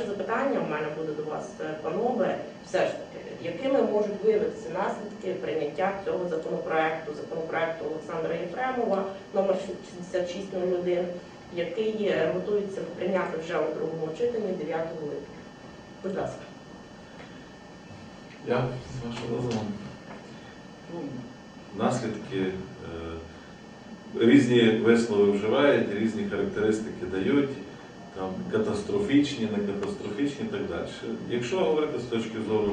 перше запитання у мене буде до вас, е, панове, все ж таки, якими можуть виявитися наслідки прийняття цього законопроекту, законопроекту Олександра Єфремова, номер 6601, який е, готується прийняти вже у другому читанні 9 липня. Будь ласка. Я з вашого дозволу. Наслідки е, різні вислови вживають, різні характеристики дають, там, катастрофічні, не катастрофічні і так далі. Якщо говорити з точки зору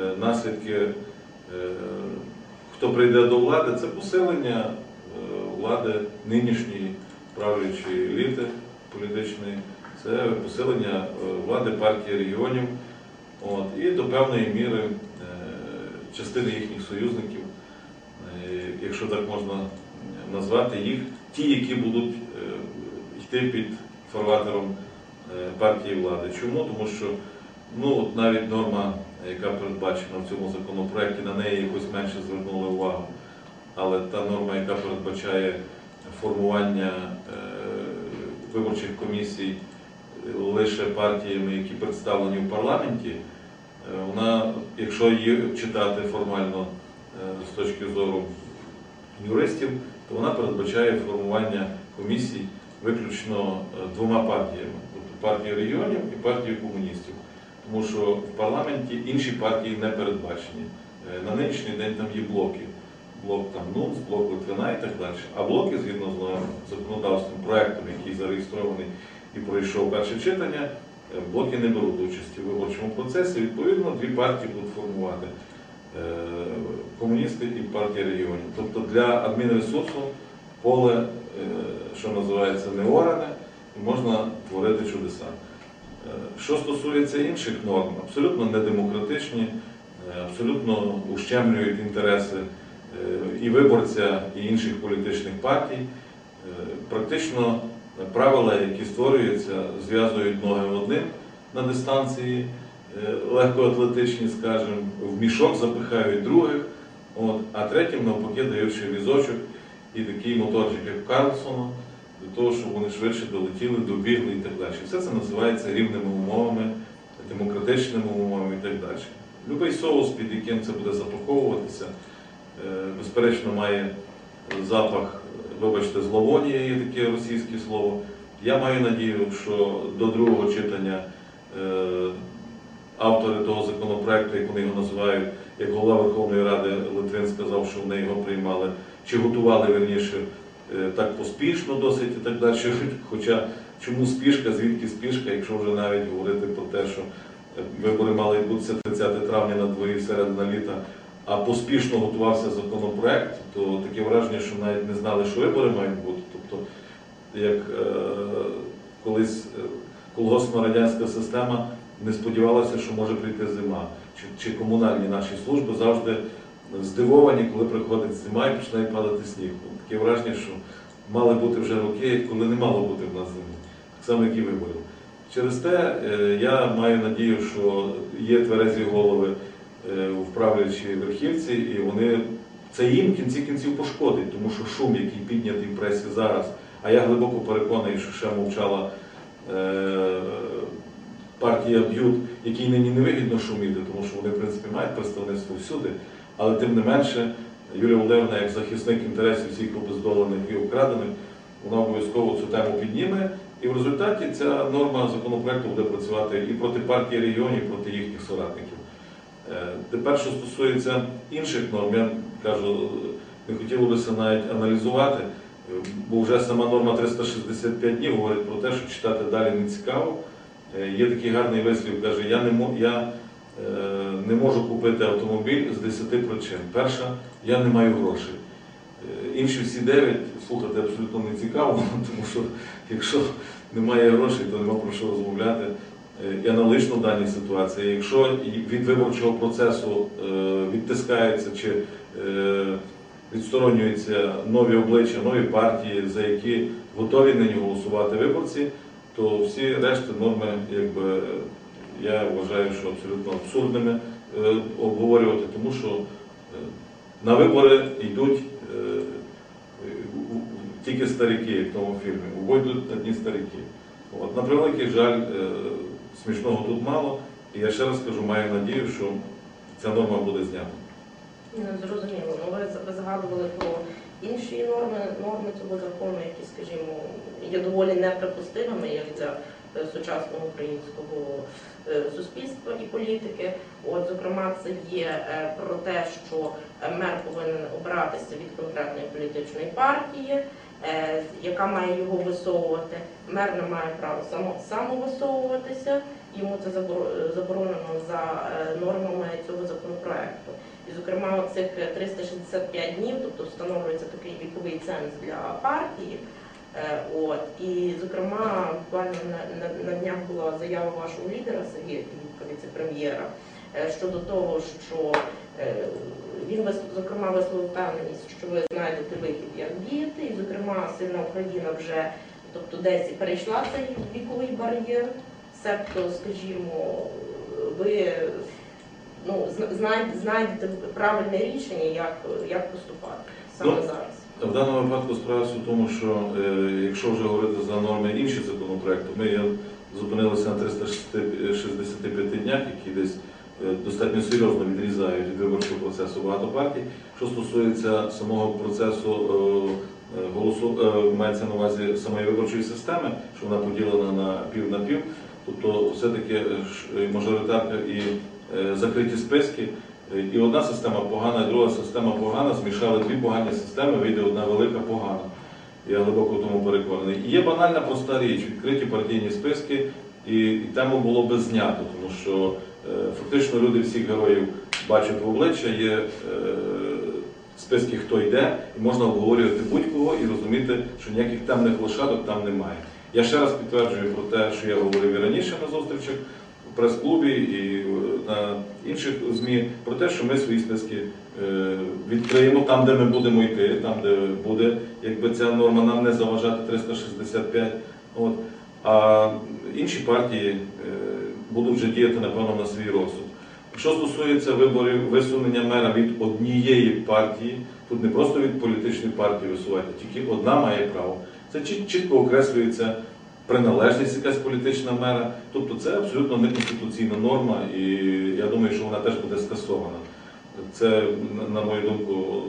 е, наслідки, е, хто прийде до влади, це посилення е, влади нинішньої правлячої еліти політичної, це посилення е, влади партії регіонів. От, і до певної міри е, частини їхніх союзників, е, якщо так можна назвати їх, ті, які будуть е, йти під фарватером е, партії влади. Чому? Тому що ну, от навіть норма, яка передбачена в цьому законопроекті, на неї якось менше звернули увагу. Але та норма, яка передбачає формування е, виборчих комісій лише партіями, які представлені в парламенті, е, вона, якщо її читати формально е, з точки зору юристів, то вона передбачає формування комісій виключно е, двома партіями, тобто партією регіонів і партією комуністів. Тому що в парламенті інші партії не передбачені. Е, На нинішній день там є блоки. Блок там НУЦ, блок Литвина і так далі. А блоки, згідно з законодавством, проектом, який зареєстрований і пройшов перше читання, е, блоки не беруть участі в виборчому процесі. Відповідно, дві партії будуть формувати е, комуністи і партія регіонів. Тобто для адмінресурсу поле, е, що називається, не оране, і можна творити чудеса. Е, Що стосується інших норм, абсолютно недемократичні, е, абсолютно ущемлюють інтереси е, і виборця, і інших політичних партій. Практично правила, які створюються, зв'язують ноги одним на дистанції, легкоатлетичні, скажімо, в мішок запихають других, от, а третім навпаки ще візочок і такий моторчик, як Карлсона, для того, щоб вони швидше долетіли, добігли і так далі. Все це називається рівними умовами, демократичними умовами і так далі. Любий соус, під яким це буде запаковуватися, е, безперечно, має запах, вибачте, зловонія, є таке російське слово. Я маю надію, що до другого читання е, автори того законопроекту, як вони його називають, як голова Верховної Ради Литвин сказав, що вони його приймали, чи готували верніше так поспішно досить і так далі. Хоча чому спішка, звідки спішка, якщо вже навіть говорити про те, що е, вибори мали відбутися 30 травня на дворі середина літа, а поспішно готувався законопроект, то таке враження, що навіть не знали, що вибори мають бути. Тобто, як е, колись е, колгоспна радянська система не сподівалася, що може прийти зима, чи, чи комунальні наші служби завжди здивовані, коли приходить зима і починає падати сніг. Таке враження, що мали бути вже роки, коли не мало бути в нас зими, так само, як і вибори. Через те е, я маю надію, що є тверезі голови е, в правлячій верхівці, і вони це їм в кінці кінців пошкодить, тому що шум, який піднятий в пресі зараз, а я глибоко переконаний, що ще мовчала е, партія Б'ют, якій нині не вигідно шуміти, тому що вони, в принципі, мають представництво всюди. Але тим не менше, Юлія Володимирівна, як захисник інтересів всіх обездолених і обкрадених, вона обов'язково цю тему підніме. І в результаті ця норма законопроекту буде працювати і проти партії регіонів, і проти їхніх соратників. Е, Тепер, що стосується інших норм, я кажу, не хотілося навіть аналізувати, е, бо вже сама норма 365 днів говорить про те, що читати далі не цікаво. Е, Є такий гарний вислів, каже, я не, я, не можу купити автомобіль з 10 причин. Перша, я не маю грошей. Е, Інші всі 9 слухати абсолютно не цікаво, тому що якщо немає грошей, то нема про що розмовляти. Е, І аналогічно в даній ситуації. Якщо від виборчого процесу е, відтискаються чи е, відсторонюються нові обличчя, нові партії, за які готові нині голосувати виборці, то всі решти норми, якби я вважаю, що абсолютно абсурдними е, обговорювати, тому що е, на вибори йдуть е, тільки старики, як в тому фільмі, увойдуть одні старики. От, на превеликий жаль, смішного тут мало. І я ще раз кажу, маю надію, що ця норма буде знята. Ну, Зрозуміло. Ну, ви, згадували про інші норми, норми цього закону, які, скажімо, є доволі неприпустимими як для е, сучасного українського е, суспільства і політики. От, зокрема, це є е, про те, що е, мер повинен обиратися від конкретної політичної партії, е, яка має його висовувати. Мер не має права само, самовисовуватися, йому це заборо- заборонено за е, нормами цього законопроекту. І, зокрема, цих 365 днів, тобто встановлюється такий віковий ценз для партії. Е, От. І зокрема, буквально на, на, на днях була заява вашого лідера Сергія віце-прем'єра, е, щодо того, що е, він зокрема висловив впевненість, що ви знайдете вихід, як діяти, і зокрема сильна Україна вже, тобто десь перейшла цей віковий бар'єр, себто, скажімо, ви ну, знайдете правильне рішення, як, як поступати саме Ну, зараз. В даному випадку справа в тому, що е, якщо вже говорити за норми інших законопроектів, ми зупинилися на 365 днях, які десь е, достатньо серйозно відрізають від виборчого процесу багато партій. Що стосується самого процесу е, голосу, мається на увазі самої виборчої системи, що вона поділена на пів на пів, тобто все-таки мажоритарка і закриті списки. Е, І одна система погана, і друга система погана. Змішали дві погані системи, вийде одна велика погана. Я глибоко в тому переконаний. І є банальна проста річ, відкриті партійні списки, і, і тему було би знято, тому що е, фактично люди всіх героїв бачать в обличчя, є е, списки, хто йде, і можна обговорювати будь-кого і розуміти, що ніяких темних лошадок там немає. Я ще раз підтверджую про те, що я говорив і раніше на зустрічах прес-клубі і е, на інших ЗМІ, про те, що ми свої списки е, відкриємо там, де ми будемо йти, там, де буде, якби ця норма нам не заважати 365. От. А інші партії е, будуть вже діяти, напевно, на свій розсуд. Що стосується виборів висунення мера від однієї партії, тут не просто від політичної партії висувати, тільки одна має право. Це чітко окреслюється приналежність якась політична мера. Тобто це абсолютно неконституційна норма, і я думаю, що вона теж буде скасована. Це, на- мою думку,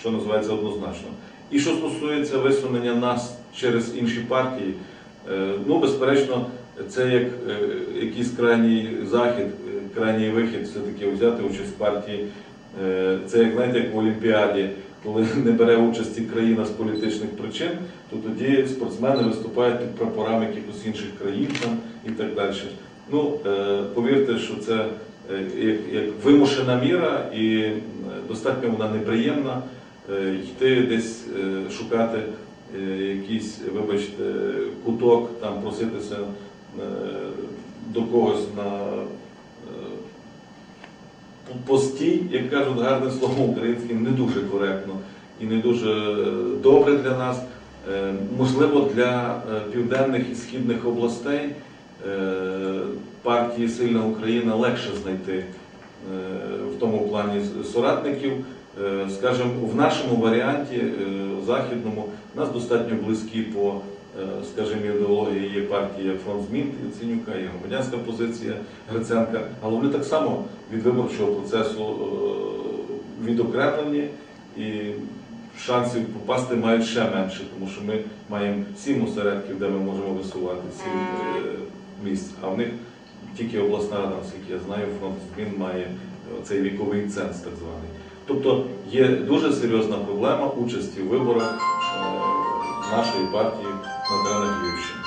що називається однозначно. І що стосується висунення нас через інші партії, е, ну, безперечно, це як е, якийсь крайній захід, е, крайній вихід, все-таки взяти участь в партії. Це як знаєте, як в Олімпіаді, коли не бере участі країна з політичних причин, то тоді спортсмени виступають під прапорами якихось інших країн там і так далі. Ну, е, повірте, що це е, як, вимушена міра і е, достатньо вона неприємна. Йти десь шукати якийсь, вибачте, куток, там проситися до когось на постій, як кажуть гарне слово українським, не дуже коректно і не дуже е, добре для нас. Е, Можливо, для е, південних і східних областей партії Сильна Україна легше знайти в тому плані соратників. Е, Скажімо, в нашому варіанті е, західному нас достатньо близькі по, е, скажімо, ідеології є партія Фронт змін Яценюка, є громадянська позиція Гриценка, але вони так само від виборчого процесу відокремлені і шансів попасти мають ще менше, тому що ми маємо сім осередків, де ми можемо висувати сім е, місць, а в них тільки обласна рада, наскільки я знаю, фронт змін має цей віковий ценз так званий. Тобто є дуже серйозна проблема участі в виборах е, нашої партії на теренах Львівщини.